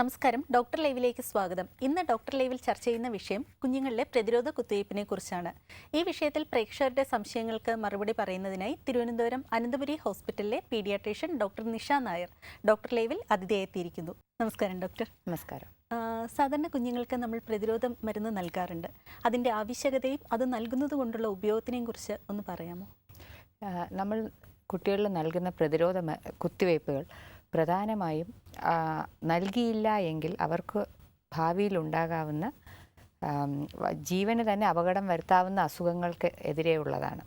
നമസ്കാരം. ഡോക്ടർ ലൈവിലേക്ക് സ്വാഗതം. ഇന്ന് ഡോക്ടർ ലൈവിൽ ചർച്ച ചെയ്യുന്ന വിഷയം കുഞ്ഞുങ്ങളിലെ പ്രതിരോധ കുത്തിവയ്പ്പിനെ കുറിച്ചാണ്. ഈ വിഷയത്തിൽ പ്രേക്ഷകരുടെ സംശയങ്ങൾക്ക് മറുപടി പറയുന്നതിനായി തിരുവനന്തപുരം അനന്തപുരി ഹോസ്പിറ്റലിലെ paediatrician doctor Nisha Nair doctor ലൈവിൽ അതിഥിയായിത്തിയിരിക്കുന്നു നമസ്കാരം ഡോക്ടർ. നമസ്കാരം. സാധാരണ കുഞ്ഞുങ്ങൾക്ക് നമ്മൾ പ്രതിരോധ മരുന്ന് നൽകാറുണ്ട്. അതിന്റെ ആവശ്യകതയും അത് നൽകുന്നത് കൊണ്ടുള്ള ഉപയോഗത്തിനെയും കുറിച്ച് ഒന്ന് പറയാമോ? നമ്മൾ കുട്ടികളിൽ നൽകുന്ന പ്രതിരോധ കുത്തിവയ്പ്പുകൾ പ്രധാനമായും നൽകിയില്ല എങ്കിൽ അവർക്ക് ഭാവിയിൽ ഉണ്ടാകാവുന്ന ജീവന് തന്നെ അപകടം വരുത്താവുന്ന അസുഖങ്ങൾക്ക് എതിരെയുള്ളതാണ്.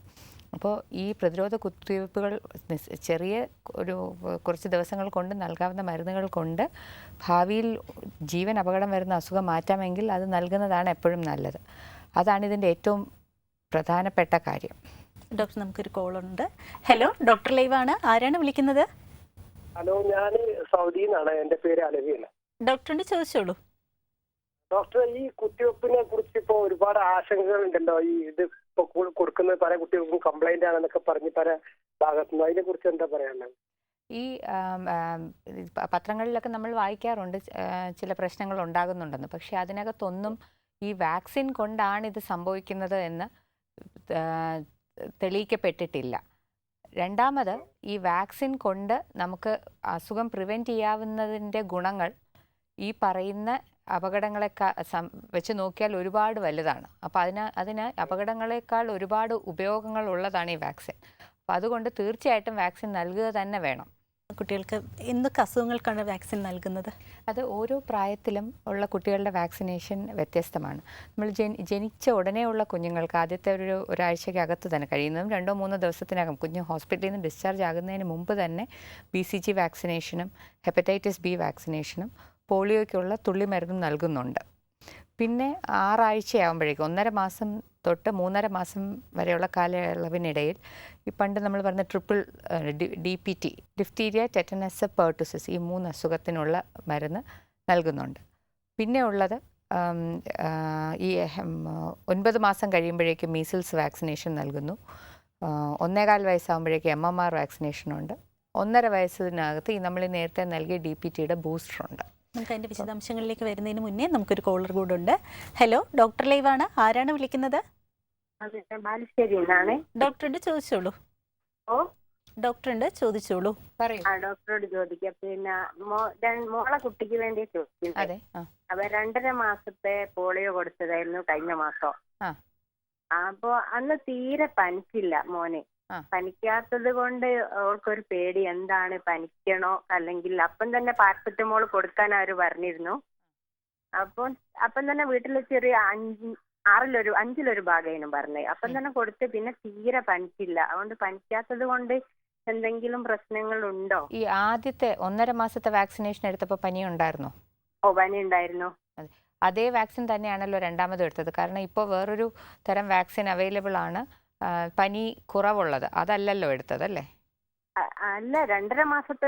അപ്പോൾ ഈ പ്രതിരോധ കുത്തിവയ്പ്പുകൾ ചെറിയ ഒരു കുറച്ച് ദിവസങ്ങൾ കൊണ്ട് നൽകാവുന്ന മരുന്നുകൾ കൊണ്ട് ഭാവിയിൽ ജീവൻ അപകടം വരുന്ന അസുഖം മാറ്റാമെങ്കിൽ അത് നൽകുന്നതാണ് എപ്പോഴും നല്ലത്. അതാണ് ഇതിന്റെ ഏറ്റവും പ്രധാനപ്പെട്ട കാര്യം. ഡോക്ടർ നമുക്കൊരു കോളുണ്ട്. ഹലോ ഡോക്ടർ ലൈവാണ്. ആരാണ് വിളിക്കുന്നത്? ഹലോ ഞാൻ സൗദിയിൽ നിന്നാണ് എന്റെ പേര് അലവിയല്ല ഡോക്ടറിന്റെ ചോദിച്ചോളൂ. ഡോക്ടർ ഈ കുത്തിവെപ്പിനെ കുറിച്ച് ഇപ്പോ ഒരുപാട് ആശങ്കകൾ ഉണ്ടല്ലോ ഈ ഇത് ഇപ്പൊ കൊടുക്കുന്ന പല കുട്ടികൾക്കും കംപ്ലൈന്റ് ആണെന്നൊക്കെ പറഞ്ഞ് പല ഭാഗത്തുനിന്ന്. അതിനെ കുറിച്ച് എന്താ പറയാനുള്ളത്? ഈ പത്രങ്ങളിലൊക്കെ നമ്മൾ വായിക്കാറുണ്ട് ചില പ്രശ്നങ്ങൾ ഉണ്ടാകുന്നുണ്ടെന്ന്. പക്ഷേ അതിനകത്തൊന്നും ഈ വാക്സിൻ കൊണ്ടാണ് ഇത് സംഭവിക്കുന്നത് എന്ന് തെളിയിക്കപ്പെട്ടിട്ടില്ല. രണ്ടാമത് ഈ വാക്സിൻ കൊണ്ട് നമുക്ക് അസുഖം പ്രിവെന്റ് ചെയ്യാവുന്നതിന്റെ ഗുണങ്ങൾ ഈ പറയുന്ന അപകടങ്ങളെക്കാൾ വെച്ച് നോക്കിയാൽ ഒരുപാട് വലുതാണ്. അപ്പോൾ അതിന് അതിന് അപകടങ്ങളെക്കാൾ ഒരുപാട് ഉപയോഗങ്ങൾ ഉള്ളതാണ് ഈ വാക്സിൻ. അപ്പോൾ അതുകൊണ്ട് തീർച്ചയായിട്ടും വാക്സിൻ നൽകുക തന്നെ വേണം. കുട്ടികൾക്ക് എന്തൊക്കെ അസുഖങ്ങൾക്കാണ് വാക്സിൻ നൽകുന്നത്? അത് ഓരോ പ്രായത്തിലും ഉള്ള കുട്ടികളുടെ വാക്സിനേഷൻ വ്യത്യസ്തമാണ്. നമ്മൾ ജനി ജനിച്ച ഉടനെയുള്ള കുഞ്ഞുങ്ങൾക്ക് ആദ്യത്തെ ഒരു ഒരാഴ്ചയ്ക്കകത്ത് തന്നെ കഴിയുന്നതും രണ്ടോ മൂന്നോ ദിവസത്തിനകം കുഞ്ഞ് ഹോസ്പിറ്റലിൽ നിന്ന് ഡിസ്ചാർജ് ആകുന്നതിന് മുമ്പ് തന്നെ ബി സി ജി വാക്സിനേഷനും ഹെപ്പറ്റൈറ്റിസ് ബി വാക്സിനേഷനും പോളിയോയ്ക്കുള്ള തുള്ളിമരുന്നും നൽകുന്നുണ്ട്. പിന്നെ ആറാഴ്ചയാകുമ്പോഴേക്കും ഒന്നര മാസം തൊട്ട് മൂന്നര മാസം വരെയുള്ള കാലയളവിനിടയിൽ ഈ പണ്ട് നമ്മൾ പറഞ്ഞ triple D P T diphtheria tetanus pertussis ഈ മൂന്ന് അസുഖത്തിനുള്ള മരുന്ന് നൽകുന്നുണ്ട്. പിന്നെ ഉള്ളത് ഈ ഒൻപത് മാസം കഴിയുമ്പോഴേക്കും മീസിൽസ് വാക്സിനേഷൻ നൽകുന്നു. ഒന്നേകാൽ വയസ്സാകുമ്പോഴേക്കും എം എം ആർ വാക്സിനേഷനുണ്ട്. ഒന്നര വയസ്സിനകത്ത് ഈ നമ്മൾ നേരത്തെ നൽകിയ ഡി പി ടിയുടെ ബൂസ്റ്ററുണ്ട്. നമുക്ക് അതിന്റെ വിശദാംശങ്ങളിലേക്ക് വരുന്നതിന് മുന്നേ നമുക്കൊരു കോളർ കൂടെ ഉണ്ട് ഹലോ ഡോക്ടർ ലൈവാണ്. ആരാണ് വിളിക്കുന്നത്? ഡോക്ടറോട് ചോദിച്ചോളൂ. ഓ? ഡോക്ടറുണ്ട് ചോദിച്ചോളൂ. പറയൂ ഡോക്ടറോട് ചോദിക്കാം. പിന്നെ മോളെ കുട്ടിക്ക് വേണ്ടി ചോദിക്കുന്നത്. അപ്പൊ രണ്ടര മാസത്തെ പോളിയോ കൊടുത്തതായിരുന്നു കഴിഞ്ഞ മാസം. അപ്പോ അന്ന് തീരെ പനിച്ചില്ല മോന്. പനിക്കാത്തത് കൊണ്ട് അവൾക്കൊരു പേടി. എന്താണ്? പനിക്കണോ? അല്ലെങ്കിൽ അപ്പം തന്നെ പാരസെറ്റമോൾ കൊടുക്കാൻ അവർ പറഞ്ഞിരുന്നു. അപ്പോൾ അപ്പം തന്നെ വീട്ടിൽ ചെറിയ അഞ്ച് ആറിലൊരു അഞ്ചിലൊരു ഭാഗമായിരുന്നു പറഞ്ഞത്. അപ്പം തന്നെ കൊടുത്ത് പിന്നെ തീരെ പനിച്ചില്ല. അതുകൊണ്ട് പനിക്കാത്തത് കൊണ്ട് എന്തെങ്കിലും പ്രശ്നങ്ങൾ ഉണ്ടോ ഈ ആദ്യത്തെ ഒന്നര മാസത്തെ വാക്സിനേഷൻ എടുത്തപ്പോൾ പനി ഉണ്ടായിരുന്നു ഓ പനി ഉണ്ടായിരുന്നു അതേ വാക്സിൻ തന്നെയാണല്ലോ രണ്ടാമതും എടുത്തത്. കാരണം ഇപ്പോൾ വേറൊരു തരം വാക്സിൻ അവൈലബിൾ ആണ്. പനി കുറവുള്ളത്. അതല്ലല്ലോ എടുത്തത് അല്ലേ അല്ല രണ്ടര മാസത്തെ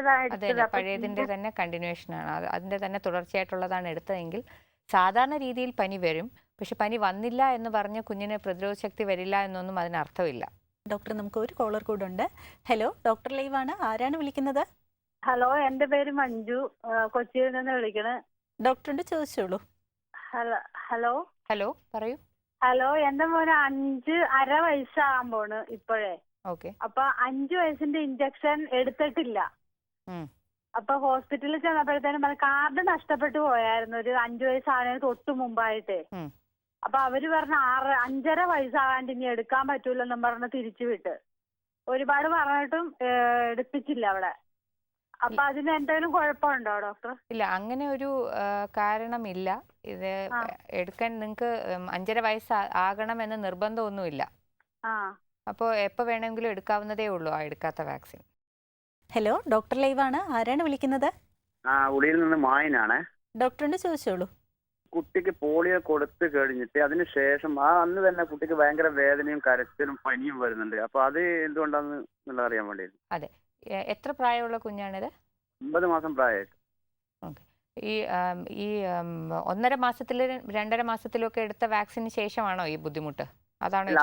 പഴയതിന്റെ തന്നെ കണ്ടിന്യൂഷൻ ആണ് അതിന്റെ അതിന്റെ തന്നെ തുടർച്ചയായിട്ടുള്ളതാണ് എടുത്തതെങ്കിൽ സാധാരണ രീതിയിൽ പനി വരും. പക്ഷെ പനി വന്നില്ല എന്ന് പറഞ്ഞ് കുഞ്ഞിന് പ്രതിരോധ ശക്തി വരില്ല എന്നൊന്നും അതിനർത്ഥമില്ല ഡോക്ടർ നമുക്ക് ഒരു കോളർ കൂടെ ഉണ്ട്. ഹലോ ഡോക്ടർ ലൈവാണ്. ആരാണ് വിളിക്കുന്നത്? ഹലോ എന്റെ പേര് മഞ്ജു. കൊച്ചിയിൽ നിന്ന് വിളിക്കണേ. ഡോക്ടറിന്റെ ചോദിച്ചോളൂ. Hello hello. ഹലോ പറയൂ. ഹലോ എന്റെ മോന് അഞ്ച് അര വയസ്സാകാൻ പോണ് ഇപ്പോഴേ. ഓക്കെ. അപ്പൊ അഞ്ചു വയസ്സിന്റെ ഇഞ്ചക്ഷൻ എടുത്തിട്ടില്ല. അപ്പൊ ഹോസ്പിറ്റലിൽ ചെന്നപ്പോഴത്തേനും പറഞ്ഞ കാർഡ് നഷ്ടപ്പെട്ടു പോയായിരുന്നു. ഒരു അഞ്ചു വയസ്സാകുന്നതിന് തൊട്ട് മുമ്പായിട്ട്. അപ്പൊ അവർ പറഞ്ഞ ആറ് അഞ്ചര വയസ്സാകാണ്ട് ഇനി എടുക്കാൻ പറ്റൂലെന്നും പറഞ്ഞ് തിരിച്ചു വിട്ട്. ഒരുപാട് പറഞ്ഞിട്ടും എടുപ്പിച്ചില്ല അവിടെ അപ്പൊ അതിന് എന്തെങ്കിലും കുഴപ്പമുണ്ടോ ഡോക്ടർ? ഇല്ല അങ്ങനെ ഒരു കാരണമില്ല. ഇത് എടുക്കാൻ നിങ്ങൾക്ക് അഞ്ചര വയസ്സ് ആകണം ആകണമെന്ന് നിർബന്ധമൊന്നുമില്ല. ആ. അപ്പോൾ എപ്പോൾ വേണമെങ്കിലും എടുക്കാവുന്നതേ ഉള്ളൂ ആ എടുക്കാത്ത വാക്സിൻ. ഹലോ ഡോക്ടർ ലൈവാണ്. ആരാണ് വിളിക്കുന്നത്? ആ ഉളിയിൽ നിന്ന് മായനാണ്. ചോദിച്ചോളൂ. കുട്ടിക്ക് പോളിയോ കൊടുത്തു കഴിഞ്ഞിട്ട് അതിനുശേഷം ആ അന്ന് തന്നെ കുട്ടിക്ക് ഭയങ്കര വേദനയും കരച്ചിലും പനിയും വരുന്നുണ്ട്. അപ്പൊ അത് എന്തുകൊണ്ടാന്ന് അറിയാൻ വേണ്ടിയിരുന്നു എ- എത്ര പ്രായമുള്ള കുഞ്ഞാണിത്? ഒമ്പത് മാസം പ്രായമായിട്ട്. ഈ ഈ ഒന്നര മാസത്തിൽ രണ്ടര മാസത്തിലും ഒക്കെ എടുത്ത വാക്സിന് ശേഷമാണോ ഈ ബുദ്ധിമുട്ട്? അതാണ്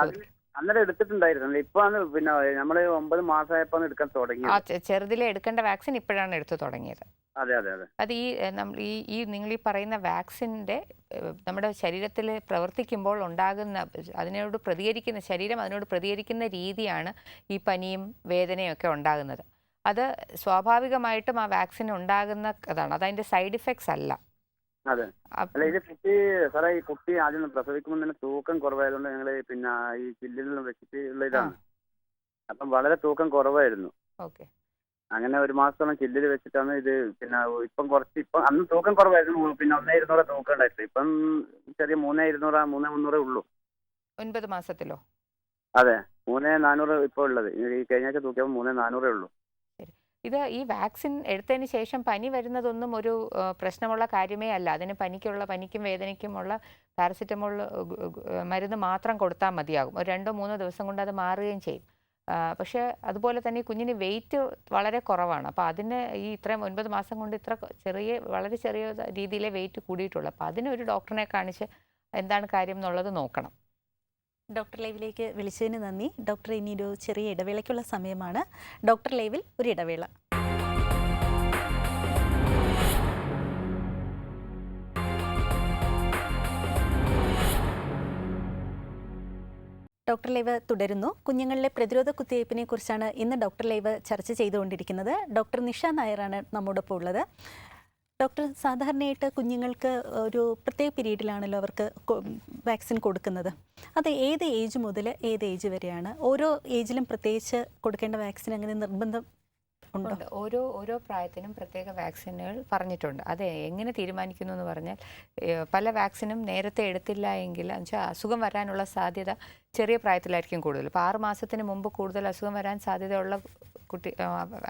അന്നേരം എടുത്തിട്ടുണ്ടായിരുന്നു ഇപ്പൊ ആണ് പിന്നെ നമ്മൾ ഒമ്പത് മാസമായപ്പോ എടുക്കാൻ തുടങ്ങി ചെറുതിലെ എടുക്കേണ്ട വാക്സിൻ ഇപ്പോഴാണ് എടുത്തു തുടങ്ങിയത്. അതെ അതെ അതെ. അത് ഈ നമ്മൾ ഈ ഈ നിങ്ങൾ ഈ പറയുന്ന വാക്സിന്റെ നമ്മുടെ ശരീരത്തിൽ പ്രവർത്തിക്കുമ്പോൾ ഉണ്ടാകുന്ന അതിനോട് പ്രതികരിക്കുന്ന ശരീരം അതിനോട് പ്രതികരിക്കുന്ന രീതിയാണ് ഈ പനിയും വേദനയും ഒക്കെ ഉണ്ടാകുന്നത്. അത് സ്വാഭാവികമായിട്ടും ആ വാക്സിൻ ഉണ്ടാകുന്ന അതാണ്. അതതിന്റെ സൈഡ് ഇഫക്ട്സ് അല്ല. അതെ. അല്ല ഇത് കുട്ടി സാറേ ഈ കുട്ടി ആദ്യം പ്രസവിക്കുമ്പോൾ തന്നെ തൂക്കം കുറവായതുകൊണ്ട് ഞങ്ങൾ പിന്നെ ഈ ചില്ലിൽ വെച്ചിട്ട് ഉള്ള ഇതാണ്. അപ്പം വളരെ തൂക്കം കുറവായിരുന്നു. ഓക്കെ. അങ്ങനെ ഒരു മാസത്തോളം ചില്ലിൽ വെച്ചിട്ടാണ് ഇത് പിന്നെ ഇപ്പം കുറച്ച് ഇപ്പം അന്ന് തൂക്കം കുറവായിരുന്നു. പിന്നെ ഒന്നേ ഇരുന്നൂറ് തൂക്കം ഉണ്ടായിരുന്നു ഇപ്പം ചെറിയ മൂന്നേ ഇരുന്നൂറ് മൂന്നേ മുന്നൂറേ ഉള്ളൂ. ഒൻപത് മാസത്തിലോ? അതെ. മൂന്നേ നാനൂറ് ഇപ്പോൾ ഉള്ളത്. ഈ കഴിഞ്ഞ ആഴ്ച തൂക്കിയപ്പോൾ മൂന്നേ നാനൂറേ ഉള്ളൂ. ഇത് ഈ വാക്സിൻ എടുത്തതിന് ശേഷം പനി വരുന്നതൊന്നും ഒരു പ്രശ്നമുള്ള കാര്യമേ അല്ല. അതിന് പനിക്കുള്ള പനിക്കും വേദനയ്ക്കുമുള്ള പാരസിറ്റമോൾ മരുന്ന് മാത്രം കൊടുത്താൽ മതിയാകും. ഒരു രണ്ടോ മൂന്നോ ദിവസം കൊണ്ട് അത് മാറുകയും ചെയ്യും. പക്ഷേ അതുപോലെ തന്നെ കുഞ്ഞിന് വെയിറ്റ് വളരെ കുറവാണ്. അപ്പോൾ അതിന് ഈ ഇത്രയും ഒൻപത് മാസം കൊണ്ട് ഇത്ര ചെറിയ വളരെ ചെറിയ രീതിയിലെ വെയിറ്റ് കൂടിയിട്ടുള്ളൂ. അപ്പോൾ അതിനൊരു ഡോക്ടറിനെ കാണിച്ച് എന്താണ് കാര്യം എന്നുള്ളത് നോക്കണം. ഡോക്ടർ ലൈവിലേക്ക് വിളിച്ചതിന് നന്ദി. ഡോക്ടർ ഇനി ഒരു ചെറിയ ഇടവേളയ്ക്കുള്ള സമയമാണ്. ഡോക്ടർ ലൈവിൽ ഒരു ഇടവേള. ഡോക്ടർ ലൈവ് തുടരുന്നു. കുഞ്ഞുങ്ങളിലെ പ്രതിരോധ കുത്തിവയ്പ്പിനെ കുറിച്ചാണ് ഇന്ന് ഡോക്ടർ ലൈവ് ചർച്ച ചെയ്തുകൊണ്ടിരിക്കുന്നത്. ഡോക്ടർ നിഷ നായരാണ് നമ്മോടൊപ്പം ഉള്ളത്. ഡോക്ടർ സാധാരണയായിട്ട് കുഞ്ഞുങ്ങൾക്ക് ഒരു പ്രത്യേക പീരീഡിലാണല്ലോ അവർക്ക് വാക്സിൻ കൊടുക്കുന്നത്. അത് ഏത് ഏജ് മുതൽ ഏത് ഏജ് വരെയാണ്? ഓരോ ഏജിലും പ്രത്യേകിച്ച് കൊടുക്കേണ്ട വാക്സിൻ അങ്ങനെ നിർബന്ധം ഉണ്ട്? ഓരോ ഓരോ പ്രായത്തിനും പ്രത്യേക വാക്സിനുകൾ പറഞ്ഞിട്ടുണ്ട്. അത് എങ്ങനെ തീരുമാനിക്കുന്നു എന്ന് പറഞ്ഞാൽ പല വാക്സിനും നേരത്തെ എടുത്തില്ല എങ്കിൽ എന്നുവെച്ചാൽ അസുഖം വരാനുള്ള സാധ്യത ചെറിയ പ്രായത്തിലായിരിക്കും കൂടുതൽ. ഇപ്പോൾ ആറ് മാസത്തിന് മുമ്പ് കൂടുതൽ അസുഖം വരാൻ സാധ്യതയുള്ള കുട്ടി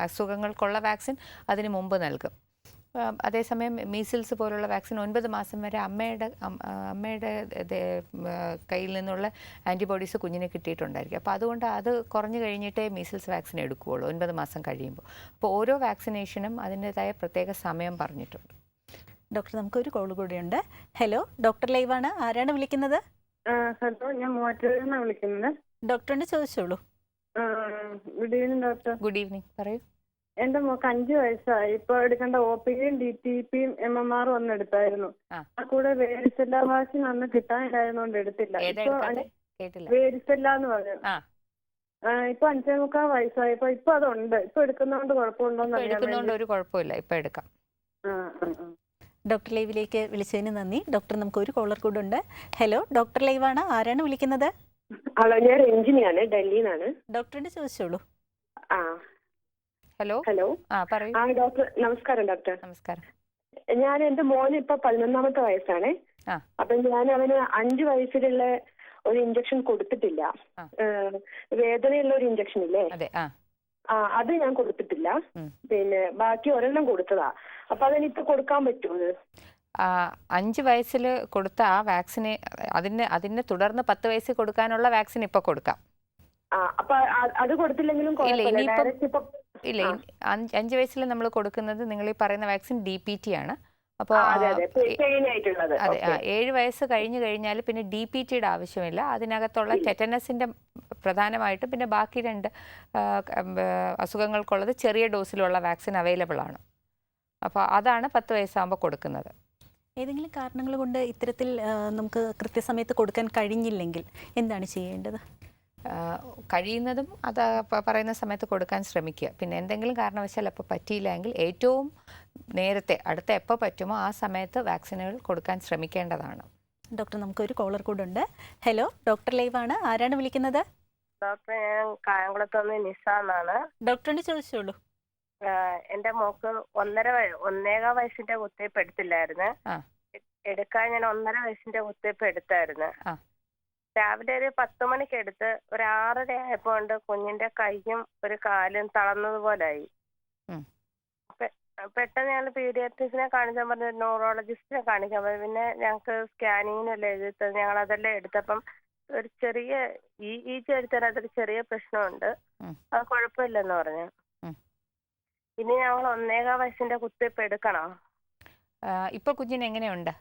അസുഖങ്ങൾക്കുള്ള വാക്സിൻ അതിന് മുമ്പ് നൽകും. അതേസമയം മീസിൽസ് പോലുള്ള വാക്സിൻ ഒൻപത് മാസം വരെ അമ്മയുടെ അമ്മയുടെ കയ്യിൽ നിന്നുള്ള ആന്റിബോഡീസ് കുഞ്ഞിന് കിട്ടിയിട്ടുണ്ടായിരിക്കും. അപ്പോൾ അതുകൊണ്ട് അത് കുറഞ്ഞു കഴിഞ്ഞിട്ടേ മീസിൽസ് വാക്സിൻ എടുക്കുകയുള്ളൂ ഒൻപത് മാസം കഴിയുമ്പോൾ. അപ്പോൾ ഓരോ വാക്സിനേഷനും അതിന്റെതായ പ്രത്യേക സമയം പറഞ്ഞിട്ടുണ്ട്. ഡോക്ടർ നമുക്കൊരു കോൾ കൂടിയുണ്ട്. ഹലോ ഡോക്ടർ ലൈവാണ്. ആരാണ് വിളിക്കുന്നത്? ഹലോ ഞാൻ വിളിക്കുന്നത്. ഡോക്ടറിനെ ചോദിച്ചോളൂ. Good evening doctor. Good evening പറയൂ. എന്റെ മോക്ക് അഞ്ച് വയസ്സായി. ഇപ്പൊ എടുക്കേണ്ട ഒ പിയും ഡി ടി പിയും എം എം ആറും ഒന്ന് എടുത്തായിരുന്നു. ആ. കൂടെ വേരിസെല്ല വാക്സിൻ അന്ന് കിട്ടാനില്ലായിരുന്നോണ്ട് എടുത്തില്ല. ഇപ്പൊ വേരിസെല്ല എന്ന് പറഞ്ഞു. ഇപ്പൊ അഞ്ചേ മുക്കാൽ വയസ്സായി. ഇപ്പൊ ഇപ്പൊ അതുണ്ട്. ഇപ്പൊ എടുക്കുന്നോണ്ട് കുഴപ്പമുണ്ടോന്ന് എടുക്കുന്നോണ്ട് അറിയാൻ എടുക്കുന്നതുകൊണ്ട് വേണ്ടി ഒരു കുഴപ്പമില്ല. ഇപ്പൊ എടുക്കാം. ഡോക്ടർ ലൈവിലേക്ക് വിളിച്ചതിന് നന്ദി. ഡോക്ടർ നമുക്ക് ഒരു കോളർ കൂടെ ഉണ്ട്. ഹലോ ഡോക്ടർ ലൈവാണ്. ആരാണ് വിളിക്കുന്നത്? ഹലോ ഞാൻ രഞ്ജിനിയാണ്. ഡൽഹിയിൽ നിന്നാണ് ഡോക്ടറിന് ചോദിച്ചോളൂ. ആ. ഹലോ? ഹലോ. ആ പറയൂ. ആ ഡോക്ടർ നമസ്കാരം ഡോക്ടർ. നമസ്കാരം. ഞാൻ എന്റെ മോന് ഇപ്പൊ പതിനൊന്നാമത്തെ വയസ്സാണ്. ആ. അപ്പൊ ഞാൻ അവന് അഞ്ചു വയസ്സിലുള്ള ഒരു ഇഞ്ചക്ഷൻ കൊടുത്തിട്ടില്ല. ആ. ഏഹ്, വേദനയുള്ള ഒരു ഇഞ്ചക്ഷൻ ഇല്ലേ? അതെ ആ. ആ അത് ഞാൻ കൊടുത്തിട്ടില്ല. ഉം. പിന്നെ ബാക്കി ഒരെണ്ണം കൊടുത്തതാ. അപ്പൊ അതെനിക്ക് കൊടുക്കാൻ പറ്റുമോ? ആ, അഞ്ച് വയസ്സിൽ കൊടുത്ത ആ വാക്സിന് അതിന് അതിനെ തുടർന്ന് പത്ത് വയസ്സിൽ കൊടുക്കാനുള്ള വാക്സിൻ ഇപ്പൊ കൊടുക്കാം. ആ അപ്പൊ അ- അത് കൊടുത്തില്ലെങ്കിലും കുഴപ്പമില്ല. ഇനിയിപ്പം- ഡയറക്റ്റ് ഇപ്പൊ ഇല്ല. അഞ്ച് അഞ്ച് വയസ്സിൽ നമ്മൾ കൊടുക്കുന്നത് നിങ്ങൾ ഈ പറയുന്ന വാക്സിൻ ഡി പി ടി ആണ്. അപ്പോൾ അതെ ഏഴ് വയസ്സ് കഴിഞ്ഞു കഴിഞ്ഞാൽ പിന്നെ ഡി പി ടിയുടെ ആവശ്യമില്ല. അതിനകത്തുള്ള ടെറ്റനസിന്റെ പ്രധാനമായിട്ടും പിന്നെ ബാക്കി രണ്ട് അസുഖങ്ങൾക്കുള്ളത് ചെറിയ ഡോസിലുള്ള വാക്സിൻ അവൈലബിൾ ആണ്. അപ്പോൾ അതാണ് പത്ത് വയസ്സാകുമ്പോൾ കൊടുക്കുന്നത്. ഏതെങ്കിലും കാരണങ്ങൾ കൊണ്ട് ഇത്തരത്തിൽ നമുക്ക് കൃത്യസമയത്ത് കൊടുക്കാൻ കഴിഞ്ഞില്ലെങ്കിൽ എന്താണ് ചെയ്യേണ്ടത്? കഴിയുന്നതും അത് പറയുന്ന സമയത്ത് കൊടുക്കാൻ ശ്രമിക്കുക. പിന്നെ എന്തെങ്കിലും കാരണവശാൽ അപ്പോൾ പറ്റിയില്ല എങ്കിൽ ഏറ്റവും നേരത്തെ അടുത്ത എപ്പോൾ പറ്റുമോ ആ സമയത്ത് വാക്സിനുകൾ കൊടുക്കാൻ ശ്രമിക്കേണ്ടതാണ്. ഡോക്ടർ നമുക്കൊരു കോളർ കൂടെ ഉണ്ട് ഹലോ ഡോക്ടർ ലൈവ് ആണ് ആരാണ് വിളിക്കുന്നത്? ഡോക്ടർ ഞാൻ കായംകുളത്ത് നിന്ന് നിസ എന്നാണ് ഡോക്ടറിന് ചോദിച്ചോളൂ. എന്റെ മോക്ക് ഒന്നര ഒന്നേകാൽ വയസ്സിന്റെ കുത്തിവയ്പ് എടുത്തില്ലായിരുന്നു. എടുക്കാൻ ഞാൻ ഒന്നര വയസ്സിന്റെ കുത്തിവയ്പ് എടുത്തായിരുന്നു. രാവിലെ ഒരു പത്ത് മണിക്ക് എടുത്ത് ഒരു ആറര ആയപ്പോ ഉണ്ട് കുഞ്ഞിന്റെ കൈയും ഒരു കാലും തളർന്നതുപോലായി പെട്ടെന്ന് ഞങ്ങൾ പീഡിയാട്രിക്സിനെ കാണിക്കാൻ പറഞ്ഞു ന്യൂറോളജിസ്റ്റിനെ കാണിക്കാൻ പറഞ്ഞു. പിന്നെ ഞങ്ങൾക്ക് സ്കാനിങ്ങിനല്ലേ എഴുതി ഞങ്ങൾ അതെല്ലാം എടുത്തപ്പം ഒരു ചെറിയ ഈ ഈ അതൊരു ചെറിയ പ്രശ്നമുണ്ട്. അത് കുഴപ്പമില്ലെന്ന് പറഞ്ഞു. ഇനി ഞങ്ങൾ ഒന്നേകാൽ വയസ്സിന്റെ കുത്തിവയ്പ്പ് എടുക്കണോ? ഇപ്പോൾ കുഞ്ഞിന് എങ്ങനെയുണ്ട്?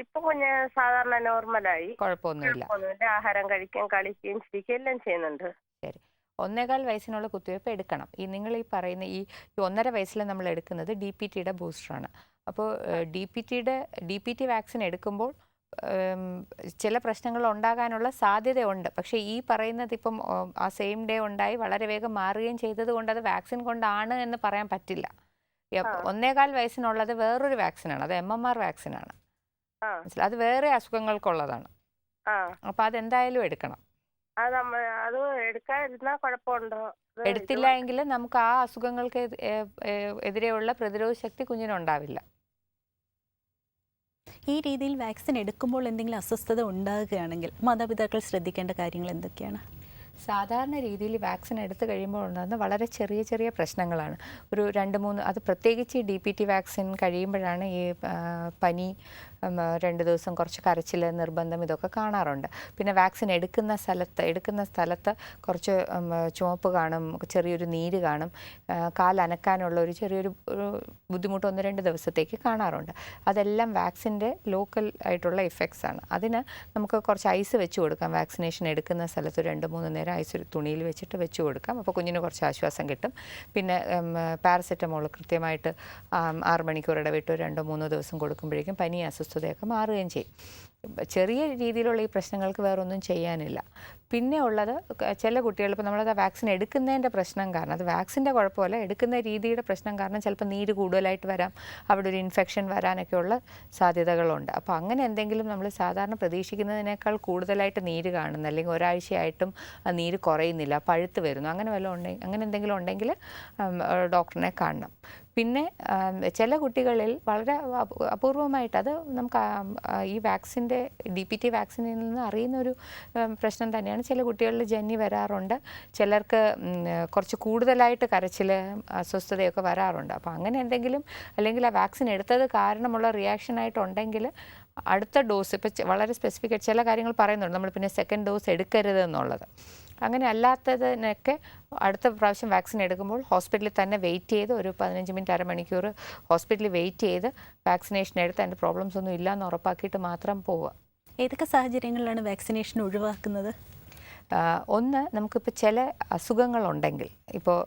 ഇപ്പൊ കുഞ്ഞ് സാധാരണ നോർമലായി. കുഴപ്പമൊന്നുമില്ല കുഴപ്പമൊന്നുമില്ല ആഹാരം കഴിക്കുകയും കളിക്കുകയും ചിരിക്കുകയും എല്ലാം ചെയ്യുന്നുണ്ട്. ശരി. ഒന്നേകാൽ വയസ്സിനുള്ള കുത്തിവയ്പ്പ് എടുക്കണം. ഈ നിങ്ങൾ ഈ പറയുന്ന ഈ ഒന്നര വയസ്സിൽ നമ്മൾ എടുക്കുന്നത് ഡി പി ടിയുടെ ബൂസ്റ്ററാണ്. അപ്പോൾ ഡി പി ടിയുടെ ഡി പി ടി വാക്സിൻ എടുക്കുമ്പോൾ ചില പ്രശ്നങ്ങൾ ഉണ്ടാകാനുള്ള സാധ്യതയുണ്ട്. പക്ഷേ ഈ പറയുന്നത് ഇപ്പം ആ സെയിം ഡേ ഉണ്ടായി വളരെ വേഗം മാറുകയും ചെയ്തത് കൊണ്ട് അത് വാക്സിൻ കൊണ്ടാണ് എന്ന് പറയാൻ പറ്റില്ല. ഒന്നേകാൽ വയസ്സിനുള്ളത് വേറൊരു വാക്സിനാണ്. അത് എം എം ആർ വാക്സിനാണ്. അത് വേറെ അസുഖങ്ങൾക്കുള്ളതാണ്. അപ്പൊ അപ്പോൾ അതെന്തായാലും എടുക്കണം. അത് എടുക്കാതിരുന്നാ കുഴപ്പമുണ്ടോ? എടുത്തില്ല എങ്കിൽ നമുക്ക് ആ അസുഖങ്ങൾക്ക് എതിരെയുള്ള പ്രതിരോധ ശക്തി കുഞ്ഞിനുണ്ടാവില്ല. ഈ രീതിയിൽ വാക്സിൻ എടുക്കുമ്പോൾ എന്തെങ്കിലും അസ്വസ്ഥത ഉണ്ടാകുകയാണെങ്കിൽ മാതാപിതാക്കൾ ശ്രദ്ധിക്കേണ്ട കാര്യങ്ങൾ എന്തൊക്കെയാണ്? സാധാരണ രീതിയിൽ വാക്സിൻ എടുത്തു കഴിയുമ്പോൾ ഉണ്ടാകുന്ന വളരെ ചെറിയ ചെറിയ പ്രശ്നങ്ങളാണ്. ഒരു രണ്ട് മൂന്ന് അത് പ്രത്യേകിച്ച് ഡി പി ടി വാക്സിൻ കഴിയുമ്പോഴാണ് ഈ പനി രണ്ട് ദിവസം കുറച്ച് കരച്ചിൽ നിർബന്ധം ഇതൊക്കെ കാണാറുണ്ട്. പിന്നെ വാക്സിൻ എടുക്കുന്ന സ്ഥലത്ത് എടുക്കുന്ന സ്ഥലത്ത് കുറച്ച് ചുവപ്പ് കാണും ചെറിയൊരു നീര് കാണും. കാൽ അനക്കാനുള്ള ഒരു ചെറിയൊരു ബുദ്ധിമുട്ട് ഒന്ന് രണ്ട് ദിവസത്തേക്ക് കാണാറുണ്ട്. അതെല്ലാം വാക്സിന്റെ ലോക്കൽ ആയിട്ടുള്ള ഇഫക്ട്സ് ആണ്. അതിന് നമുക്ക് കുറച്ച് ഐസ് വെച്ച് കൊടുക്കാം. വാക്സിനേഷൻ എടുക്കുന്ന സ്ഥലത്ത് രണ്ട് മൂന്ന് നേരം ഐസ് ഒരു തുണിയിൽ വെച്ചിട്ട് വെച്ച് കൊടുക്കാം. അപ്പോൾ കുഞ്ഞിന് കുറച്ച് ആശ്വാസം കിട്ടും. പിന്നെ പാരസെറ്റമോൾ കൃത്യമായിട്ട് ആറ് മണിക്കൂർ ഇടവിട്ട് രണ്ടോ മൂന്നോ ദിവസം കൊടുക്കുമ്പോഴേക്കും പനി അസ്വസ്ഥതയൊക്കെ മാറുകയും ചെയ്യും. ചെറിയ രീതിയിലുള്ള ഈ പ്രശ്നങ്ങൾക്ക് വേറൊന്നും ചെയ്യാനില്ല. പിന്നെ ഉള്ളത് ചില കുട്ടികൾ ഇപ്പോൾ നമ്മളത് വാക്സിൻ എടുക്കുന്നതിന്റെ പ്രശ്നം കാരണം അത് വാക്സിന്റെ കുഴപ്പമല്ല എടുക്കുന്ന രീതിയുടെ പ്രശ്നം കാരണം ചിലപ്പോൾ നീര് കൂടുതലായിട്ട് വരാം അവിടെ ഒരു ഇൻഫെക്ഷൻ വരാനൊക്കെയുള്ള സാധ്യതകളുണ്ട്. അപ്പോൾ അങ്ങനെ എന്തെങ്കിലും നമ്മൾ സാധാരണ പ്രതീക്ഷിക്കുന്നതിനേക്കാൾ കൂടുതലായിട്ട് നീര് കാണുന്നു അല്ലെങ്കിൽ ഒരാഴ്ചയായിട്ടും ആ നീര് കുറയുന്നില്ല പഴുത്ത് വരുന്നു അങ്ങനെ വല്ലതും ഉണ്ടെങ്കിൽ അങ്ങനെ എന്തെങ്കിലും ഉണ്ടെങ്കിൽ ഡോക്ടറിനെ കാണണം. പിന്നെ ചില കുട്ടികളിൽ വളരെ അപൂർവമായിട്ട് അത് നമുക്ക് ഈ വാക്സിന്റെ ഡി പി ടി വാക്സിനിൽ നിന്ന് അറിയുന്ന ഒരു പ്രശ്നം തന്നെയാണ്. ചില കുട്ടികളിൽ ജന്നി വരാറുണ്ട്. ചിലർക്ക് കുറച്ച് കൂടുതലായിട്ട് കരച്ചിൽ അസ്വസ്ഥതയൊക്കെ വരാറുണ്ട്. അപ്പോൾ അങ്ങനെ എന്തെങ്കിലും അല്ലെങ്കിൽ ആ വാക്സിൻ എടുത്തത് കാരണമുള്ള റിയാക്ഷൻ ആയിട്ടുണ്ടെങ്കിൽ അടുത്ത ഡോസ് ഇപ്പോൾ വളരെ സ്പെസിഫിക് ചില കാര്യങ്ങൾ പറയുന്നുണ്ട്. നമ്മൾ പിന്നെ സെക്കൻഡ് ഡോസ് എടുക്കരുത് എന്നുള്ളത്. അങ്ങനെ അല്ലാത്തതിനൊക്കെ അടുത്ത പ്രാവശ്യം വാക്സിൻ എടുക്കുമ്പോൾ ഹോസ്പിറ്റലിൽ തന്നെ വെയിറ്റ് ചെയ്ത് ഒരു പതിനഞ്ച് മിനിറ്റ് അരമണിക്കൂർ ഹോസ്പിറ്റലിൽ വെയിറ്റ് ചെയ്ത് വാക്സിനേഷൻ എടുത്ത് അതിന്റെ പ്രോബ്ലംസ് ഒന്നും ഇല്ല എന്ന് ഉറപ്പാക്കിയിട്ട് മാത്രം പോവുക. ഏതൊക്കെ സാഹചര്യങ്ങളിലാണ് വാക്സിനേഷൻ ഒഴിവാക്കുന്നത്? ഒന്ന് നമുക്കിപ്പോൾ ചില അസുഖങ്ങളുണ്ടെങ്കിൽ ഇപ്പോൾ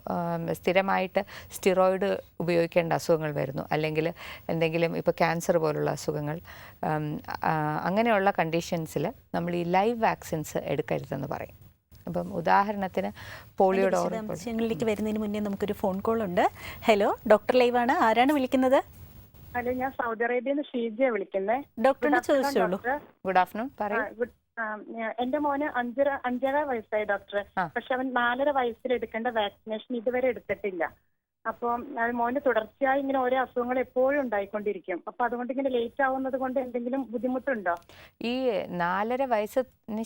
സ്ഥിരമായിട്ട് സ്റ്റിറോയിഡ് ഉപയോഗിക്കേണ്ട അസുഖങ്ങൾ വരുന്നു. അല്ലെങ്കിൽ എന്തെങ്കിലും ഇപ്പോൾ ക്യാൻസർ പോലുള്ള അസുഖങ്ങൾ അങ്ങനെയുള്ള കണ്ടീഷൻസിൽ നമ്മൾ ഈ ലൈവ് വാക്സിൻസ് എടുക്കരുതെന്ന് പറയും. അപ്പം ഉദാഹരണത്തിന് പോളിയോയുടെ ഓറൽ പോളിയോ വിശദാംശങ്ങളിലേക്ക് വരുന്നതിന് മുന്നേ നമുക്കൊരു ഫോൺ കോൾ ഉണ്ട്. ഹലോ ഡോക്ടർ ലൈവാണ്. ആരാണ് വിളിക്കുന്നത്? ഹലോ ഞാൻ സൗദി അറേബ്യയിൽ നിന്ന് വിളിക്കുന്നത് വിളിക്കുന്നേ. ഡോക്ടറിനോട് ചോദിച്ചോളൂ. ഗുഡ് ആഫ്റ്റർനൂൺ പറയൂ. എന്റെ മോന് അഞ്ചര അഞ്ചര വയസ്സായി ഡോക്ടർ പക്ഷെ അവൻ നാലര വയസ്സിൽ എടുക്കേണ്ട വാക്സിനേഷൻ ഇതുവരെ എടുത്തിട്ടില്ല. അപ്പം അത് മോന് തുടർച്ചയായി ഇങ്ങനെ ഓരോ അസുഖങ്ങൾ എപ്പോഴും ഉണ്ടായിക്കൊണ്ടിരിക്കും. അപ്പൊ അതുകൊണ്ട് ഇങ്ങനെ ലേറ്റ് ആവുന്നത് കൊണ്ട് എന്തെങ്കിലും ബുദ്ധിമുട്ടുണ്ടോ? ഈ നാലര വയസ്സിന്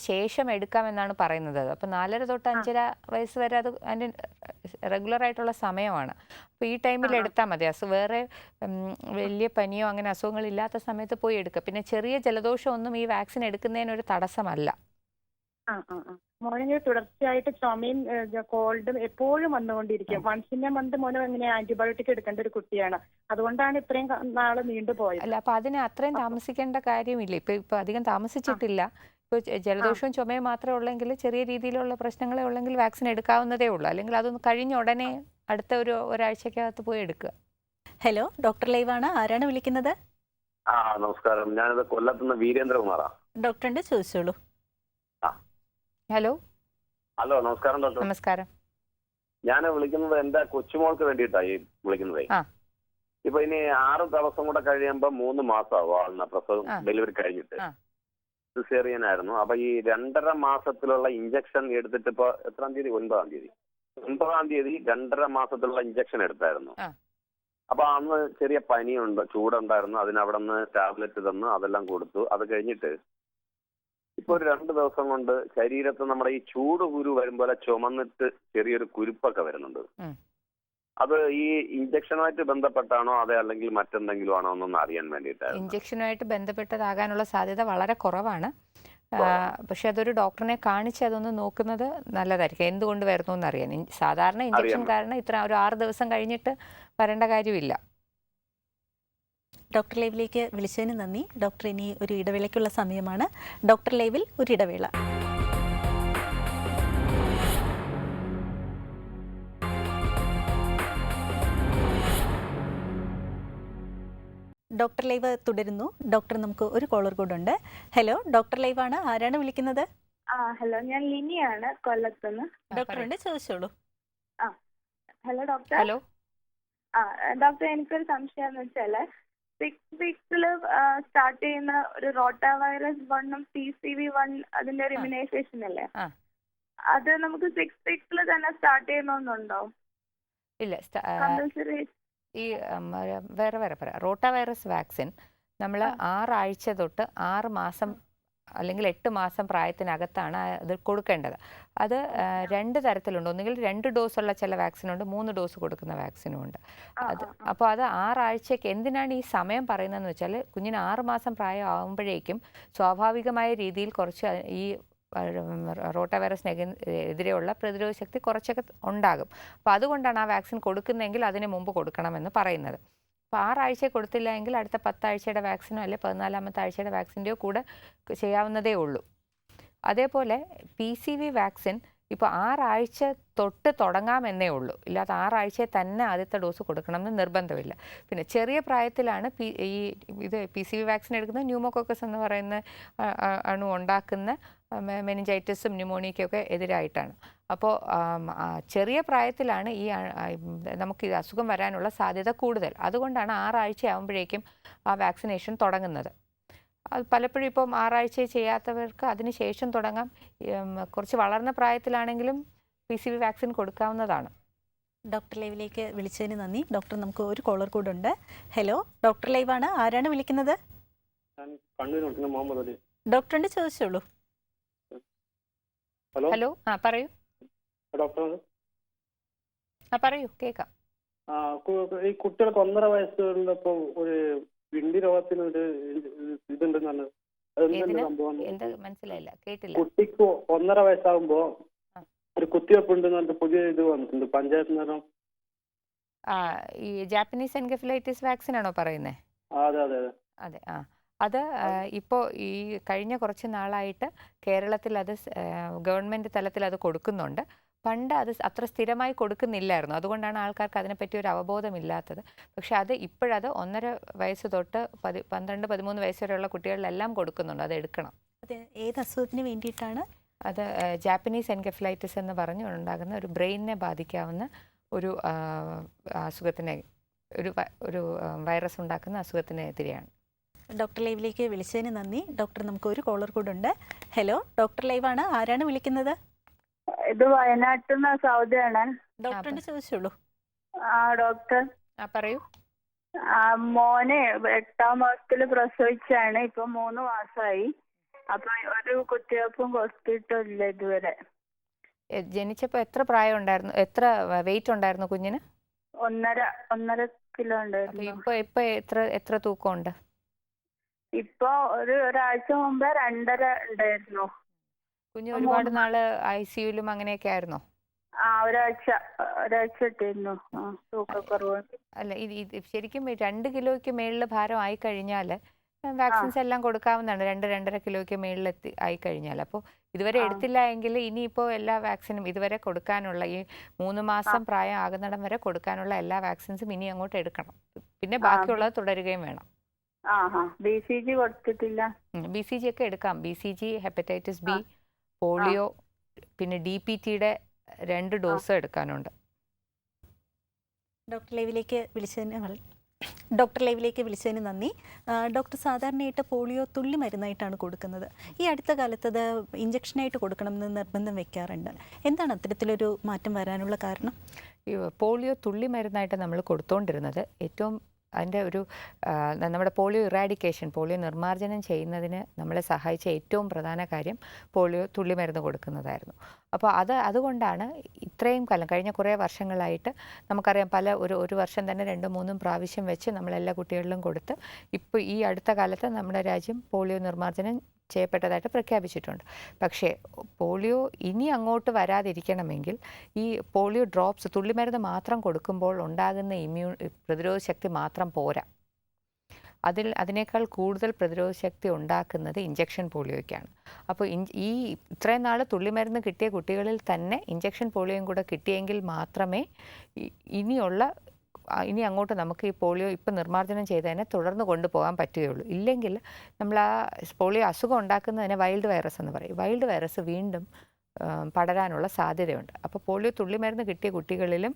ശേഷം എടുക്കാമെന്നാണ് പറയുന്നത്. അപ്പൊ നാലര തൊട്ട് അഞ്ചര വയസ്സ് വരെ അത് അതിന്റെ റെഗുലർ ആയിട്ടുള്ള സമയമാണ്. അപ്പൊ ഈ ടൈമിൽ എടുത്താൽ മതി. അസു വേറെ വലിയ പനിയോ അങ്ങനെ അസുഖങ്ങൾ ഇല്ലാത്ത സമയത്ത് പോയി എടുക്കുക പിന്നെ ചെറിയ ജലദോഷം ഒന്നും ഈ വാക്സിൻ എടുക്കുന്നതിനൊരു തടസ്സമല്ല. ആ ആ ആ. മോനിങ്ങനെ തുടർച്ചയായിട്ട് ചുമയും കോൾഡും എപ്പോഴും വന്നുകൊണ്ടിരിക്കും. വൺസ് ഇൻ എ മന്ത് മോനെ ഇങ്ങനെ ആന്റിബയോട്ടിക് എടുക്കേണ്ട ഒരു കുട്ടിയാണ്. അതുകൊണ്ടാണ് ഇത്രയും നാളെ നീണ്ടുപോയത് അല്ല അപ്പൊ അതിന് അത്രയും താമസിക്കേണ്ട കാര്യമില്ല. ഇപ്പൊ ഇപ്പൊ അധികം താമസിച്ചിട്ടില്ല. ഇപ്പോൾ ജ- ജലദോഷവും ചുമയും മാത്രമേ ഉള്ളെങ്കിൽ ചെറിയ രീതിയിലുള്ള പ്രശ്നങ്ങളെ ഉള്ളെങ്കിൽ വാക്സിൻ എടുക്കാവുന്നതേ ഉള്ളൂ. അല്ലെങ്കിൽ അതൊന്ന് കഴിഞ്ഞ ഉടനെ അടുത്ത ഒരു ഒരാഴ്ചക്കകത്ത് പോയി എടുക്കുക. ഹലോ ഡോക്ടർ ലൈവാണ്. ആരാണ് വിളിക്കുന്നത്? ആ നമസ്കാരം. ഞാനിത് കൊല്ലത്തുനിന്ന് വീരേന്ദ്രകുമാറാ. ഡോക്ടറിന്റെ ചോദിച്ചോളൂ. ഹലോ ഹലോ നമസ്കാരം ഡോക്ടർ. നമസ്കാരം. ഞാൻ വിളിക്കുന്നത് എന്റെ കൊച്ചുമോൾക്ക് വേണ്ടിയിട്ടായി വിളിക്കുന്നത്. ഇപ്പൊ ഇനി ആറ് ദിവസം കൂടെ കഴിയുമ്പോ മൂന്ന് മാസമാവും ആളിന്. പ്രസവം ഡെലിവറി കഴിഞ്ഞിട്ട്. സിസേറിയൻ ആയിരുന്നു അപ്പൊ ഈ രണ്ടര മാസത്തിലുള്ള ഇഞ്ചക്ഷൻ എടുത്തിട്ട് ഇപ്പൊ എത്രാം തീയതി? ഒൻപതാം തീയതി. ഒൻപതാം തീയതി രണ്ടര മാസത്തിലുള്ള ഇഞ്ചക്ഷൻ എടുത്തായിരുന്നു. അപ്പൊ അന്ന് ചെറിയ പനിയുണ്ട് ചൂടുണ്ടായിരുന്നു. അതിനവിടെ നിന്ന് ടാബ്ലറ്റ് തന്നു അതെല്ലാം കൊടുത്തു. അത് കഴിഞ്ഞിട്ട് ഇപ്പൊ ഒരു രണ്ട് ദിവസം കൊണ്ട് ശരീരത്ത് നമ്മുടെ ഈ ചൂട് കുരു വരുമ്പോലെ ചുമന്നിട്ട് ചെറിയൊരു കുരുപ്പൊക്കെ വരുന്നുണ്ട്. അത് ഈ ഇഞ്ചക്ഷനുമായിട്ട് ബന്ധപ്പെട്ടാണോ അതെ അല്ലെങ്കിൽ മറ്റെന്തെങ്കിലും ആണോ എന്നൊന്ന് അറിയാൻ വേണ്ടിയിട്ടാണ് ഇഞ്ചക്ഷനുമായിട്ട് ബന്ധപ്പെട്ടതാകാനുള്ള സാധ്യത വളരെ കുറവാണ്. പക്ഷെ അതൊരു ഡോക്ടറിനെ കാണിച്ച് അതൊന്ന് നോക്കുന്നത് നല്ലതായിരിക്കും. എന്തുകൊണ്ട് വരുന്നു എന്നറിയാൻ. സാധാരണ ഇഞ്ചക്ഷൻ കാരണം ഇത്ര ഒരു ആറ് ദിവസം കഴിഞ്ഞിട്ട് വരേണ്ട കാര്യമില്ല. ഡോക്ടർ ലൈവിലേക്ക് വിളിച്ചതിന് നന്ദി. ഡോക്ടർ ഇനി ഒരു ഇടവേളയ്ക്കുള്ള സമയമാണ്. ഡോക്ടർ ലൈവിൽ ഒരു ഇടവേള. ഡോക്ടർ ലൈവ് തുടരുന്നു. ഡോക്ടർ നമുക്ക് ഒരു കോളർ കൂടെ ഉണ്ട് ഹലോ ഡോക്ടർ ലൈവ് ആണ് ആരാണ് വിളിക്കുന്നത്? ഹലോ ഞാൻ ലിനിയാണ് കൊല്ലത്തുനിന്ന്. ഡോക്ടർ ചോദിച്ചോളൂ. Hello doctor? ഹലോ? ആ ഡോക്ടർ എനിക്കൊരു സംശയം എന്ന് വെച്ചാൽ സിക്സ് വീക്സിൽ സ്റ്റാർട്ട് ചെയ്യുന്ന ഒരു റോട്ട വൈറസ് വണ്ണും പി സി വി വൺ അതിന്റെ ഒരു. ഇമ്മ്യൂണൈസേഷൻ അല്ലേ. അത് നമുക്ക് സിക്സ് വീക്സിൽ തന്നെ സ്റ്റാർട്ട് ചെയ്യണമെന്നുണ്ടോ ഇല്ല കമ്പൽസറി ഈ വേറെ വേറെ പറയാം. റോട്ട വൈറസ് വാക്സിൻ നമ്മൾ ആറാഴ്ച തൊട്ട് ആറ് മാസം അല്ലെങ്കിൽ എട്ട് മാസം പ്രായത്തിനകത്താണ് അത് കൊടുക്കേണ്ടത്. അത് രണ്ട് തരത്തിലുണ്ട്. ഒന്നുകിൽ രണ്ട് ഡോസുള്ള ചില വാക്സിനുണ്ട് മൂന്ന് ഡോസ് കൊടുക്കുന്ന വാക്സിനും ഉണ്ട് അത് അപ്പോൾ അത് ആറാഴ്ചയ്ക്ക് എന്തിനാണ് ഈ സമയം പറയുന്നതെന്ന് വെച്ചാൽ കുഞ്ഞിന് ആറ് മാസം പ്രായം ആകുമ്പോഴേക്കും സ്വാഭാവികമായ രീതിയിൽ കുറച്ച് ഈ റോട്ട വൈറസിന് എതിരെയുള്ള പ്രതിരോധ ശക്തി കുറച്ചൊക്കെ ഉണ്ടാകും. അപ്പോൾ അതുകൊണ്ടാണ് ആ വാക്സിൻ കൊടുക്കുന്നതെങ്കിൽ അതിന് മുമ്പ് കൊടുക്കണമെന്ന് പറയുന്നത്. അപ്പോൾ ആറാഴ്ച കൊടുത്തില്ല എങ്കിൽ അടുത്ത പത്താഴ്ചയുടെ വാക്സിനോ അല്ലെ പതിനാലാമത്തെ ആഴ്ചയുടെ വാക്സിന്റെയോ കൂടെ ചെയ്യാവുന്നതേ ഉള്ളൂ. അതേപോലെ പി സി വി വാക്സിൻ ഇപ്പോൾ ആറാഴ്ച തൊട്ട് തുടങ്ങാമെന്നേ ഉള്ളൂ. ഇല്ലാത്ത ആറാഴ്ച തന്നെ ആദ്യത്തെ ഡോസ് കൊടുക്കണമെന്ന് നിർബന്ധമില്ല. പിന്നെ ചെറിയ പ്രായത്തിലാണ് പി ഈ ഇത് പി സി വി വാക്സിൻ എടുക്കുന്നത് ന്യൂമോകോക്കസ് എന്ന് പറയുന്ന അണു ഉണ്ടാക്കുന്ന മെനിഞ്ചൈറ്റിസും ന്യൂമോണിയയ്ക്കൊക്കെ എതിരായിട്ടാണ്. അപ്പോൾ ചെറിയ പ്രായത്തിലാണ് ഈ നമുക്ക് ഈ അസുഖം വരാനുള്ള സാധ്യത കൂടുതൽ. അതുകൊണ്ടാണ് ആറാഴ്ച ആകുമ്പോഴേക്കും ആ വാക്സിനേഷൻ തുടങ്ങുന്നത്. അത് പലപ്പോഴും ഇപ്പം ആറാഴ്ച ചെയ്യാത്തവർക്ക് അതിന് ശേഷം തുടങ്ങാം. കുറച്ച് വളർന്ന പ്രായത്തിലാണെങ്കിലും പി സി വി വാക്സിൻ കൊടുക്കാവുന്നതാണ്. ഡോക്ടർ ലൈവിലേക്ക് വിളിച്ചതിന് നന്ദി. ഡോക്ടർ നമുക്ക് ഒരു കോളർ കൂടെ ഉണ്ട്. ഹലോ ഡോക്ടർ ലൈവാണ്. ആണ് ആരാണ് വിളിക്കുന്നത്? ഡോക്ടറിന്റെ ചോദിച്ചോളൂ ഹലോ? ഹലോ ആ പറയൂ. ഡോക്ടർ പറയൂ കേക്കാം. ഈ കുട്ടികൾക്ക് ഒന്നര വയസ്സുള്ളപ്പോ ഒരു വിണ്ടി രോഗത്തിന് ഒരു ഇതുണ്ടെന്നാണ്. എന്ത് മനസ്സിലായില്ല കേട്ടില്ല. കുട്ടിക്ക് ഒന്നര വയസ്സാകുമ്പോ ഒരു കുത്തിവെപ്പ് ഉണ്ടെന്ന് പുതിയ ഇത് വന്നിട്ടുണ്ട് പഞ്ചായത്ത് നിന്നും. ആ ഈ ജാപ്പനീസ് എൻകെഫിലൈറ്റിസ് വാക്സിൻ ആണോ പറയുന്നത് അതെ അതെ അതെ. ആ. അത് ഇപ്പോൾ ഈ കഴിഞ്ഞ കുറച്ച് നാളായിട്ട് കേരളത്തിൽ അത് ഗവൺമെന്റ് തലത്തിൽ അത് കൊടുക്കുന്നുണ്ട്. പണ്ട് അത് അത്ര സ്ഥിരമായി കൊടുക്കുന്നില്ലായിരുന്നു. അതുകൊണ്ടാണ് ആൾക്കാർക്ക് അതിനെപ്പറ്റി ഒരു അവബോധമില്ലാത്തത്. പക്ഷെ അത് ഇപ്പോഴത് ഒന്നര വയസ്സ് തൊട്ട് പതി പന്ത്രണ്ട് പതിമൂന്ന് വയസ്സ് വരെയുള്ള കുട്ടികളിലെല്ലാം കൊടുക്കുന്നുണ്ട്. അത് എടുക്കണം. അത് ഏത് അസുഖത്തിന് വേണ്ടിയിട്ടാണ്? അത് ജാപ്പനീസ് എൻകെഫ്ലൈറ്റിസ് എന്ന് പറഞ്ഞ് ഉണ്ടാകുന്ന ഒരു ബ്രെയിനിനെ ബാധിക്കാവുന്ന ഒരു അസുഖത്തിനെ ഒരു ഒരു വൈറസ് ഉണ്ടാക്കുന്ന അസുഖത്തിനെതിരെയാണ് ഡോക്ടർ ലൈവിലേക്ക് വിളിച്ചതിന് നന്ദി. ഡോക്ടർ നമുക്ക് ഒരു കോളർ കൂടെ ഉണ്ട്. ഹലോ ഡോക്ടർ ലൈവാണ്. ആരാണ് വിളിക്കുന്നത്? ഇത് വയനാട്ടിൽ നിന്ന് സൗദിയാണ് ഡോക്ടറിന്റെ ചോദിച്ചോളൂ. ആ ഡോക്ടർ. ആ പറയൂ. ആ മോനെ എട്ടാം മാസത്തിൽ പ്രസവിച്ചാണ്. ഇപ്പൊ മൂന്ന് മാസമായി അപ്പൊ ഒരു കുത്തിവെപ്പും കൊടുത്തിട്ടില്ല ഇതുവരെ. ജനിച്ചപ്പോ എത്ര പ്രായം ഉണ്ടായിരുന്നു എത്ര വെയിറ്റ് ഉണ്ടായിരുന്നു കുഞ്ഞിന്? ഒന്നര ഒന്നര കിലോ ഉണ്ടായിരുന്നു. ഇപ്പൊ ഇപ്പൊ എത്ര എത്ര തൂക്കം ഉണ്ട് ഇപ്പൊ ഒരു ഒരാഴ്ച മുമ്പേ രണ്ടര ഉണ്ടായിരുന്നു. കുഞ്ഞ് ഒരുപാട് നാൾ ഐ സിയുലും അങ്ങനെയൊക്കെ ആയിരുന്നോ? ആ ഒരാഴ്ച ഒരാഴ്ച ഇട്ടിരുന്നു. ആ തൂക്കക്കുറവ്. അല്ല ഇത് ശരിക്കും രണ്ട് കിലോയ്ക്ക് മേളിൽ ഭാരം ആയി കഴിഞ്ഞാൽ വാക്സിൻസ് എല്ലാം കൊടുക്കാവുന്നതാണ്. രണ്ട് രണ്ടര കിലോയ്ക്ക് മേളിൽ എത്തി ആയി കഴിഞ്ഞാൽ അപ്പോൾ ഇതുവരെ. എടുത്തില്ല എങ്കിൽ ഇനിയിപ്പോൾ എല്ലാ വാക്സിനും ഇതുവരെ കൊടുക്കാനുള്ള ഈ മൂന്ന് മാസം പ്രായം ആകുന്നിടം വരെ കൊടുക്കാനുള്ള എല്ലാ വാക്സിൻസും ഇനി അങ്ങോട്ട് എടുക്കണം. പിന്നെ ബാക്കിയുള്ളത് തുടരുകയും വേണം. ബി സി ജി കൊടുത്തിട്ടില്ല. ബി സി ജി ഒക്കെ എടുക്കാം. B C G hepatitis B polio പിന്നെ ഡി പി ടിയുടെ രണ്ട് ഡോസ് എടുക്കാനുണ്ട്. ഡോക്ടർ ലൈവിലേക്ക് വിളിച്ചതിന് ഡോക്ടർ ലൈവിലേക്ക് വിളിച്ചതിന് നന്ദി. ഡോക്ടർ സാധാരണയായിട്ട് പോളിയോ തുള്ളി മരുന്നായിട്ടാണ് കൊടുക്കുന്നത്. ഈ അടുത്ത കാലത്ത് അത് ഇഞ്ചക്ഷനായിട്ട് കൊടുക്കണമെന്ന് നിർബന്ധം വെക്കാറുണ്ട്. എന്താണ് അത്തരത്തിലൊരു മാറ്റം വരാനുള്ള കാരണം? പോളിയോ തുള്ളി മരുന്നായിട്ട് നമ്മൾ കൊടുത്തുകൊണ്ടിരുന്നത് ഏറ്റവും അതിന്റെ ഒരു നമ്മുടെ പോളിയോ ഇറാഡിക്കേഷൻ പോളിയോ നിർമ്മാർജനം ചെയ്യുന്നതിന് നമ്മളെ സഹായിച്ച ഏറ്റവും പ്രധാന കാര്യം പോളിയോ തുള്ളി മരുന്ന് കൊടുക്കുന്നതായിരുന്നു. അപ്പോൾ അത് അതുകൊണ്ടാണ് ഇത്രയും കാലം കഴിഞ്ഞ കുറേ വർഷങ്ങളായിട്ട് നമുക്കറിയാം പല ഒരു ഒരു വർഷം തന്നെ രണ്ടും മൂന്നും പ്രാവശ്യം വെച്ച് നമ്മളെല്ലാ കുട്ടികളിലും കൊടുത്ത് ഇപ്പോൾ ഈ അടുത്ത കാലത്ത് നമ്മുടെ രാജ്യം പോളിയോ നിർമ്മാർജനം ചെയ്യപ്പെട്ടതായിട്ട് പ്രഖ്യാപിച്ചിട്ടുണ്ട്. പക്ഷേ പോളിയോ ഇനി അങ്ങോട്ട് വരാതിരിക്കണമെങ്കിൽ ഈ പോളിയോ ഡ്രോപ്സ് തുള്ളിമരുന്ന് മാത്രം കൊടുക്കുമ്പോൾ ഉണ്ടാകുന്ന ഇമ്മ്യൂൺ പ്രതിരോധ ശക്തി മാത്രം പോരാ. അതിൽ അതിനേക്കാൾ കൂടുതൽ പ്രതിരോധ ശക്തി ഉണ്ടാക്കുന്നത് ഇഞ്ചക്ഷൻ പോളിയോയ്ക്കാണ്. അപ്പോൾ ഈ ഇത്രയും നാൾ തുള്ളിമരുന്ന് കിട്ടിയ കുട്ടികളിൽ തന്നെ ഇഞ്ചക്ഷൻ പോളിയോയും കൂടെ കിട്ടിയെങ്കിൽ മാത്രമേ ഇനിയുള്ള ഇനി അങ്ങോട്ട് നമുക്ക് ഈ പോളിയോ ഇപ്പം നിർമ്മാർജനം ചെയ്തതിനെ തുടർന്ന് കൊണ്ടുപോകാൻ പറ്റുകയുള്ളൂ. ഇല്ലെങ്കിൽ നമ്മൾ ആ പോളിയോ അസുഖം ഉണ്ടാക്കുന്നതിനെ വൈൽഡ് വൈറസ് എന്ന് പറയും. വൈൽഡ് വൈറസ് വീണ്ടും പടരാനുള്ള സാധ്യതയുണ്ട്. അപ്പോൾ പോളിയോ തുള്ളിമരുന്ന് കിട്ടിയ കുട്ടികളിലും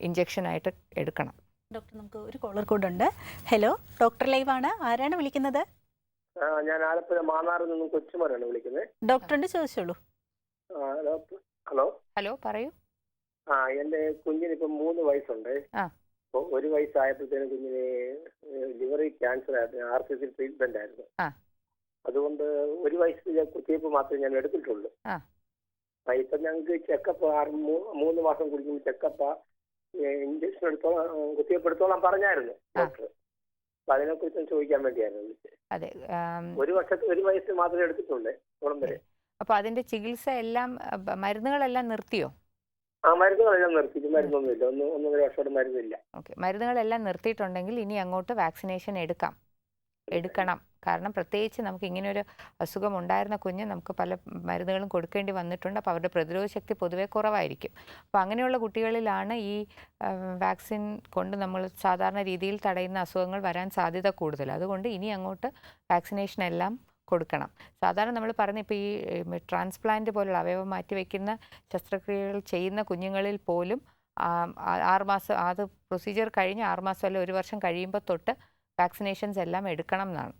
ഇഞ്ചക്ഷനായിട്ട് എടുക്കണം. ഡോക്ടർ നമുക്ക് ഒരു കോളർ കോഡ് ഉണ്ട്. ഹലോ ഡോക്ടർ ലൈവ് ആണ്. ആരാണ് വിളിക്കുന്നത്? ഞാൻ ആലപ്പുഴ മാന്നാറിൽ നിന്നും കൊച്ചുമാരാണ് വിളിക്കുന്നത്. ഡോക്ടറിന്റെ ചോദിച്ചോളൂ. ആ, ഹലോ ഹലോ. പറയൂ. ആ എന്റെ കുഞ്ഞിന് ഇപ്പം മൂന്ന് വയസ്സുണ്ട്. ആ. ഒരു വയസ്സായപ്പോഴത്തേനും കുഞ്ഞിന് ലിവറി ക്യാൻസർ ആയിരുന്നു ആർ സി സി ട്രീറ്റ്മെന്റ് ആയിരുന്നു. അതുകൊണ്ട് ഒരു വയസ്സിൽ കുത്തിവയ്പ്പ് മാത്രമേ ഞാൻ എടുത്തിട്ടുള്ളൂ. ഇപ്പൊ ഞങ്ങൾക്ക് ചെക്കപ്പ് ആറ് മൂന്ന് മാസം കുടിക്കുമ്പോൾ ചെക്കപ്പ് ഇഞ്ചക്ഷൻ എടുത്തോളാം കുത്തിവയ്പ്പ് എടുത്തോളാം പറഞ്ഞായിരുന്നു. ഡോക്ടർ അപ്പൊ അതിനെ കുറിച്ച് ചോദിക്കാൻ വേണ്ടിയായിരുന്നു വിളിച്ചത് ഒരു വർഷത്തെ ഒരു വയസ്സ് മാത്രമേ എടുത്തിട്ടുള്ളൂ അപ്പൊ വരെ അപ്പോൾ അതിന്റെ ചികിത്സ എല്ലാം മരുന്നുകളെല്ലാം നിർത്തിയോ ആ മരുന്നുകളെല്ലാം നിർത്തിയിട്ടുണ്ടെങ്കിൽ ഇനി അങ്ങോട്ട് വാക്സിനേഷൻ എടുക്കാം. എടുക്കണം. കാരണം പ്രത്യേകിച്ച് നമുക്ക് ഇങ്ങനെ ഒരു അസുഖം ഉണ്ടായിരുന്ന കുഞ്ഞ് നമുക്ക് പല മരുന്നുകളും കൊടുക്കേണ്ടി വന്നിട്ടുണ്ട്. അപ്പോൾ അവരുടെ പ്രതിരോധ ശക്തി പൊതുവെ കുറവായിരിക്കും. അപ്പോൾ അങ്ങനെയുള്ള കുട്ടികളിലാണ് ഈ വാക്സിൻ കൊണ്ട് നമ്മൾ സാധാരണ രീതിയിൽ തടയുന്ന അസുഖങ്ങൾ വരാൻ സാധ്യത കൂടുതൽ. അതുകൊണ്ട് ഇനി അങ്ങോട്ട് വാക്സിനേഷൻ എല്ലാം കൊടുക്കണം. സാധാരണ നമ്മൾ പറഞ്ഞ ഇപ്പോൾ ഈ ട്രാൻസ്പ്ലാന്റ് പോലുള്ള അവയവം മാറ്റിവെക്കുന്ന ശസ്ത്രക്രിയകൾ ചെയ്യുന്ന കുഞ്ഞുങ്ങളിൽ പോലും ആറുമാസം അത് പ്രൊസീജിയർ കഴിഞ്ഞ് ആറുമാസം അല്ല ഒരു വർഷം കഴിയുമ്പോൾ തൊട്ട് വാക്സിനേഷൻസ് എല്ലാം എടുക്കണം എന്നാണ്.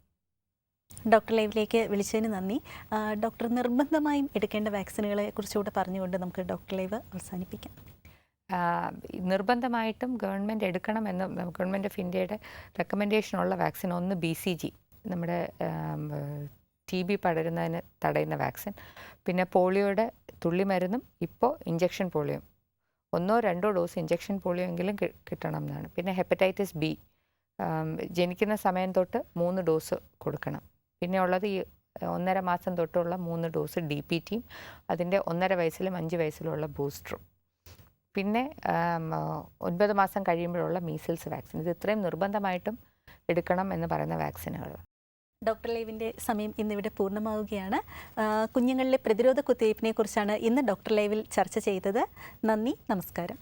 ഡോക്ടർ ലൈവിലേക്ക് വിളിച്ചതിന് നന്ദി. ഡോക്ടർ നിർബന്ധമായും എടുക്കേണ്ട വാക്സിനുകളെ കുറിച്ചുകൂടെ പറഞ്ഞുകൊണ്ട് നമുക്ക് ഡോക്ടർ ലൈവ് അവസാനിപ്പിക്കാം. നിർബന്ധമായിട്ടും ഗവൺമെന്റ് എടുക്കണമെന്ന് ഗവൺമെന്റ് ഓഫ് ഇന്ത്യയുടെ റെക്കമെൻഡേഷനുള്ള വാക്സിൻ ഒന്ന് ബി സി ജി. നമ്മുടെ ടി ബി പടരുന്നതിന് തടയുന്ന വാക്സിൻ. പിന്നെ പോളിയോയുടെ തുള്ളിമരുന്നും ഇപ്പോൾ ഇഞ്ചക്ഷൻ പോളിയോ ഒന്നോ രണ്ടോ ഡോസ് ഇഞ്ചക്ഷൻ പോളിയോ എങ്കിലും കിട്ടണം എന്നാണ് പിന്നെ ഹെപ്പറ്റൈറ്റിസ് ബി ജനിക്കുന്ന സമയം തൊട്ട് മൂന്ന് ഡോസ് കൊടുക്കണം. പിന്നെ ഉള്ളത് ഈ ഒന്നര മാസം തൊട്ടുള്ള മൂന്ന് ഡോസ് ഡി പി ടിയും അതിന്റെ ഒന്നര വയസ്സിലും അഞ്ച് വയസ്സിലുമുള്ള ബൂസ്റ്ററും. പിന്നെ ഒൻപത് മാസം കഴിയുമ്പോഴുള്ള മീസിൽസ് വാക്സിൻ. ഇത് ഇത്രയും നിർബന്ധമായിട്ടും എടുക്കണം എന്ന് പറയുന്ന വാക്സിനുകൾ. ഡോക്ടർ ലൈവിന്റെ സമയം ഇന്നിവിടെ പൂർണമാവുകയാണ്. കുഞ്ഞുങ്ങളിലെ പ്രതിരോധ കുത്തിവയ്പ്പിനെ കുറിച്ചാണ് ഇന്ന് ഡോക്ടർ ലൈവിൽ ചർച്ച ചെയ്തത്. നന്ദി നമസ്കാരം.